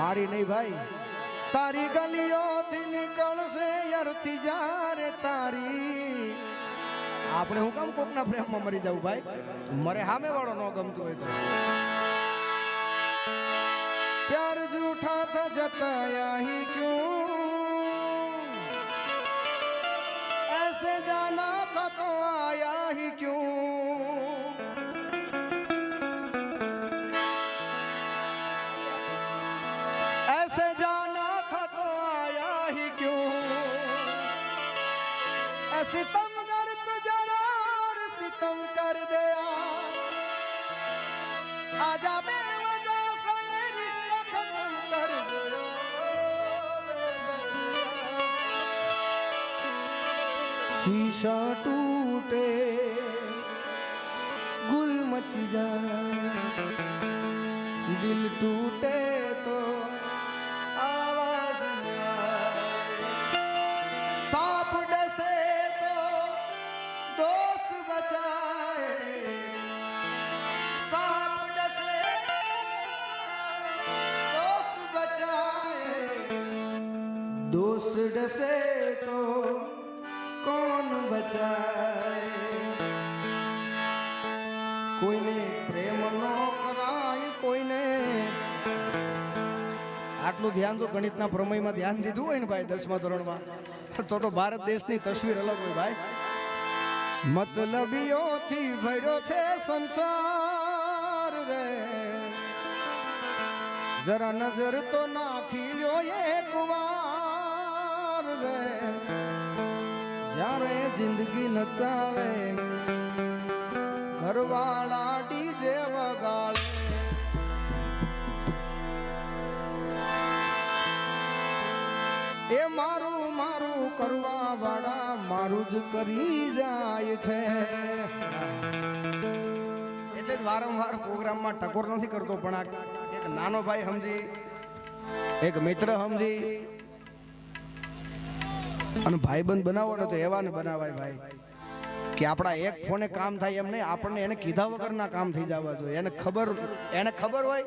મારી નહીં ભાઈ. તારી ગલીઓથી નીકળશે યરથી જારે તારી. આપણે હું કામ કોકના પ્રેમમાં મરી જાઉં ભાઈ? મરે હામે વાળો ન ગમતો હોય તો. પ્યાર જૂઠા થા જતા અહીં ક્યું? શીશા તૂટે ગુલ મચી જાય દિલ તૂટે તો આવાજ સાપ ડસે તો દોષ બચાય સાપ ડસે દોષ બચાય દોષ ડસે બચાય. કોઈને પ્રેમ નો કરાય, કોઈને આટલું ધ્યાન તો ગણિતના પ્રમેયમાં ધ્યાન દીધું હોય ને ભાઈ દસમા ધોરણમાં. તો તો ભારત દેશની તસવીર અલગ હોય ભાઈ. મતલબીઓથી ભર્યો છે સંસાર રે. જરા નજર તો નાખી લ્યો એ વાર રે. જ્યારે જિંદગી નચાવે, ઘરવાળા ડીજે વગાડે. એ મારું મારું કરવા વાળા મારું જ કરી જાય છે. એટલે જ વારંવાર પ્રોગ્રામમાં ટકોર નથી કરતો, પણ આ એક નાનો ભાઈ સમજી, એક મિત્ર સમજી અને ભાઈબંધ બનાવો ને તો એવા ને બનાવાય ભાઈ. કે આપણા એક ફોને કામ થાય એમ નહીં, આપણને એને કીધા વગરના કામ થઈ જવા જોઈએ. એને ખબર એને ખબર હોય,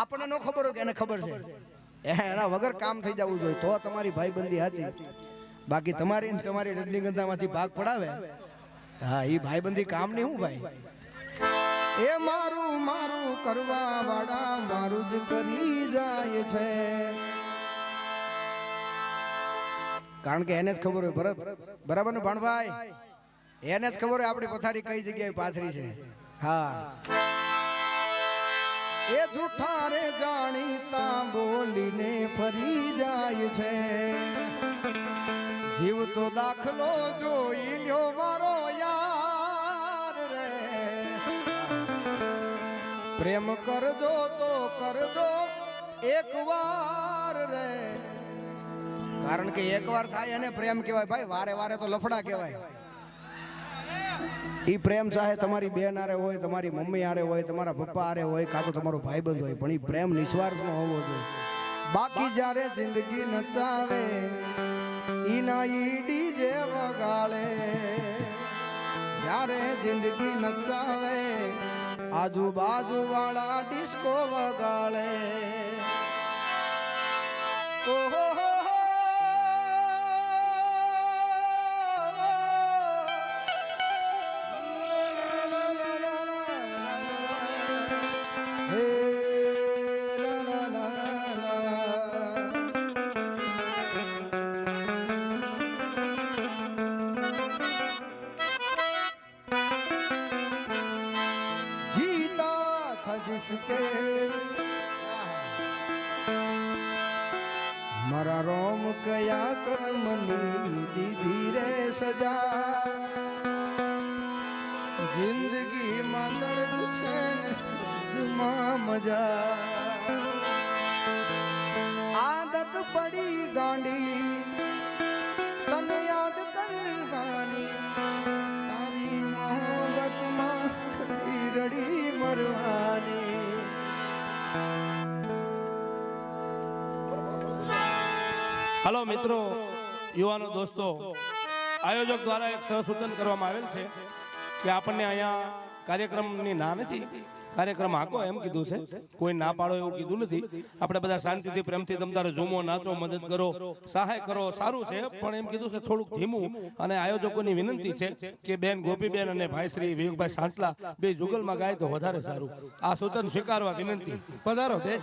આપણને ન ખબર હોય કે એને ખબર છે. એના વગર કામ થઈ જવું જોઈએ, તો તમારી ભાઈબંધી સાચી બાકી તમારી ને તમારી રજનીગંધામાંથી ભાગ પડાવે. હા એ ભાઈબંધી નહીં શું ભાઈ? એ મારું મારું કરવા વાળા મારું જ કરી જાય છે. કારણ કે એને જ ખબર હોય, ભરત. બરાબર ને ભાણભાઈ? એને જ ખબર હોય આપણી પથારી કઈ જગ્યાએ પાથરી છે. હા. એ જૂઠા રે જાણીતા બોલીને ફરી જાય છે. જીવ તો દાખલો જોઈ લ્યો મારો યાર રે. પ્રેમ કરજો તો કરજો એક વાર રે. કારણ કે એકવાર થાય એને પ્રેમ કહેવાય. ભાઈ, વારે વારે તો લફડા કહેવાય. એ પ્રેમ ચાહે તમારી બેન આરે હોય, તમારી મમ્મી આરે હોય, તમારા પપ્પા આરે હોય, કાં તો તમારો ભાઈબંધ હોય, પણ એ પ્રેમ નિસ્વાર્થમાં હોવો જોઈએ. બાકી જ્યારે જિંદગી નચાવે, ઈના ઈડી જે વગાડે, જ્યારે જિંદગી નચાવે, આજુબાજુ વાળા ડિસ્કો વગાડે. ઓહો દર્દમાં મજા. આદત પડી ગાંડી. તને યાદ કરવાની તારી મોહબ્બતમાં રડી મરવાની. હલો મિત્રો, યુવાનો દોસ્તો, આયોજક દ્વારા એક સરસ સૂચન કરવામાં આવેલ છે કે આપણને અહીંયા કાર્યક્રમની ના નથી કાર્યક્રમ હાકો એમ કીધું છે. કોઈ ના પાડો એવું કીધું નથી. આપણે બધા શાંતિથી પ્રેમથી તમતારે જુમો નાચો, મદદ કરો, સહાય કરો, સારું છે. પણ એમ કીધું છે થોડુંક ધીમું અને આયોજકોની વિનંતી છે કે બેન ગોપીબેન અને ભાઈ શ્રી વિવેકભાઈ સાંટલા બે જુગલમાં ગાય તો વધારે સારું. આ સૂચન સ્વીકારવા વિનંતી. પધારો બેન.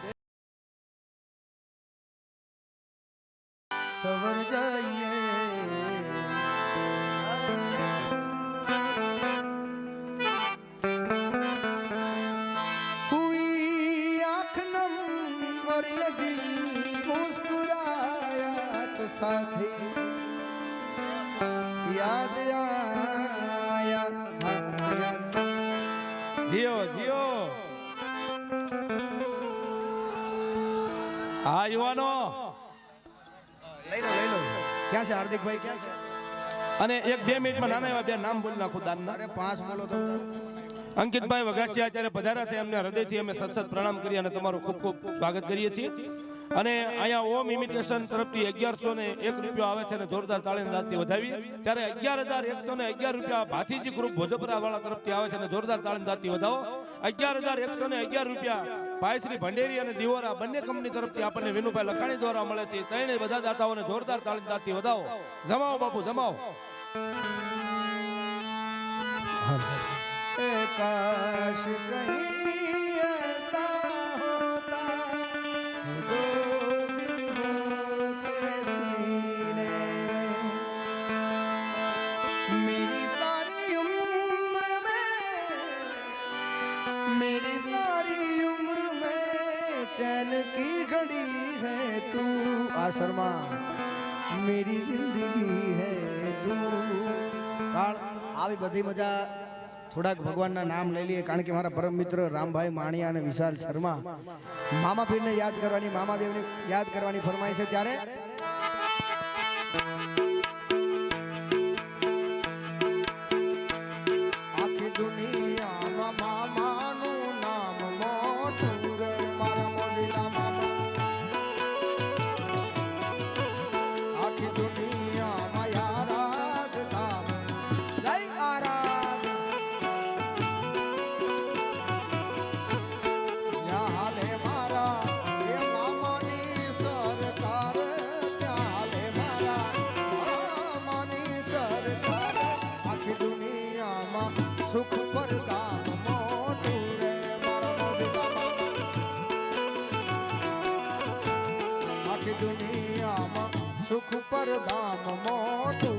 સવર જઈએ સાથી યાદ આયા જીઓ જીઓ. હા યુવાનો. લઈ લો લઈ લો. ક્યાં છે હાર્દિકભાઈ? ક્યાં છે? અને એક બે મિનિટમાં નાના એવા બે નામ બોલી નાખું દાનના. અરે પાંચ બોલો તો. અંકિતભાઈ વઘાસિયા અત્યારે પધાર્યા છે. એમને હૃદયથી અમે સતત પ્રણામ કરી અને તમારું ખૂબ ખૂબ સ્વાગત કરીએ છીએ. અને અહીંયા ઓમ ઇમિટેશન તરફથી અગિયારસો ને એક રૂપિયા આવે છે અને જોરદાર તાળીની દાંતથી વધાવી. ત્યારે અગિયાર હજાર એકસો ને અગિયાર રૂપિયા ભાતીજી ગ્રુપ ભોજપરા વાળા તરફથી આવે છે અને જોરદાર તાળીની દાંતથી વધાવો. અગિયાર હજાર એકસો ને અગિયાર રૂપિયા ભાઈશ્રી ભંડેરી અને દિવોરા બંને કંપની તરફથી આપણને વિનુભાઈ લખાણી દ્વારા મળે છે. ત્રણેય બધા દાતાઓને જોરદાર તાળીની દાંતથી વધાવો. જમાવો બાપુ જમાવો. કાશ કહી બધી મજા. થોડાક ભગવાનના નામ લઈ લઈએ, કારણ કે મારા પરમ મિત્ર રામભાઈ માણિયા અને વિશાલ શર્મા. મામા પીરને યાદ કરવાની, મામાદેવને યાદ કરવાની ફરમાઈ છે ત્યારે દુનિયામાં સુખ પરધામ મોટું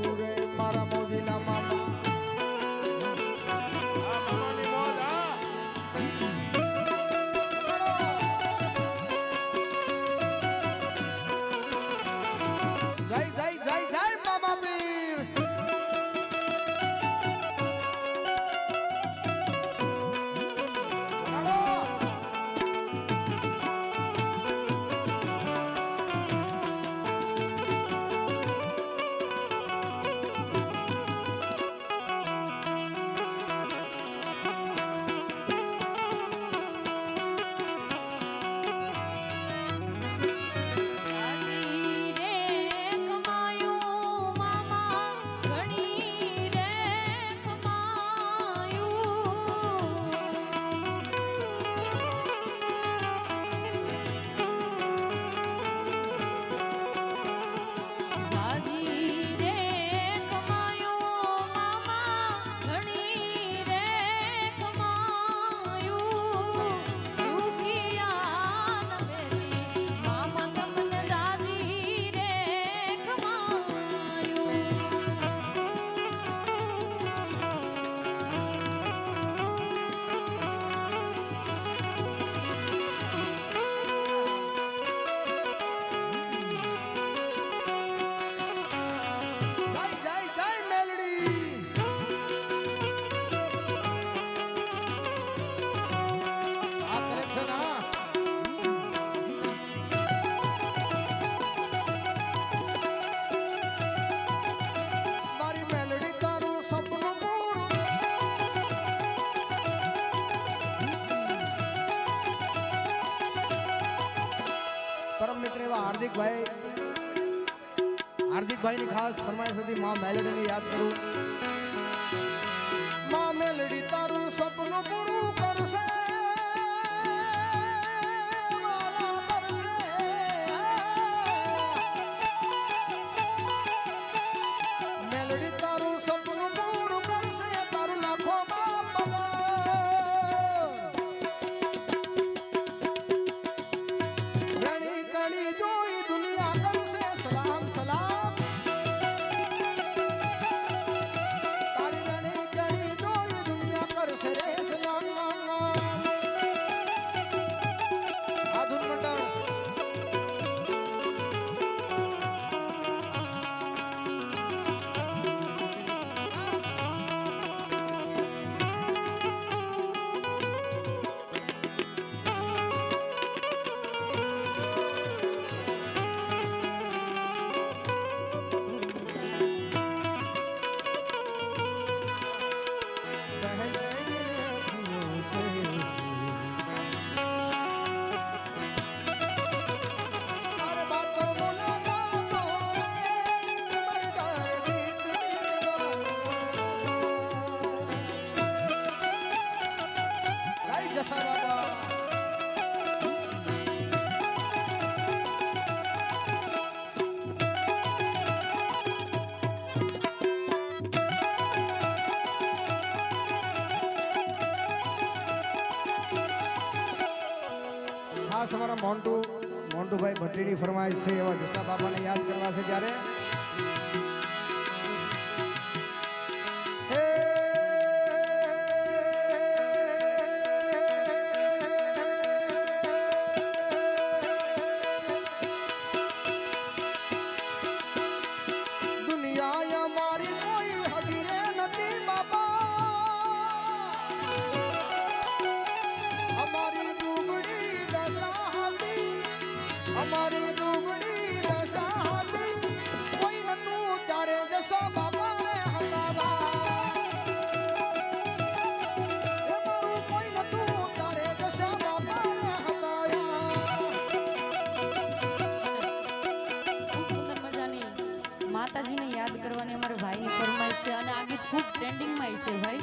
હાર્દિકભાઈ. હાર્દિકભાઈની ખાસ ફરમાઈશ હતી મા મેલડીને યાદ કરું. માં મેલડી મોન્ટુ મોન્ટુભાઈ ભટ્ટીની ફરમાઈશ છે એવા જસા બાપાને યાદ કરવા છે ત્યારે માતાજીને યાદ કરવાની અમારા ભાઈની ફરમાઈશ છે અને આ ગીત ખૂબ ટ્રેન્ડિંગમાં છે ભાઈ.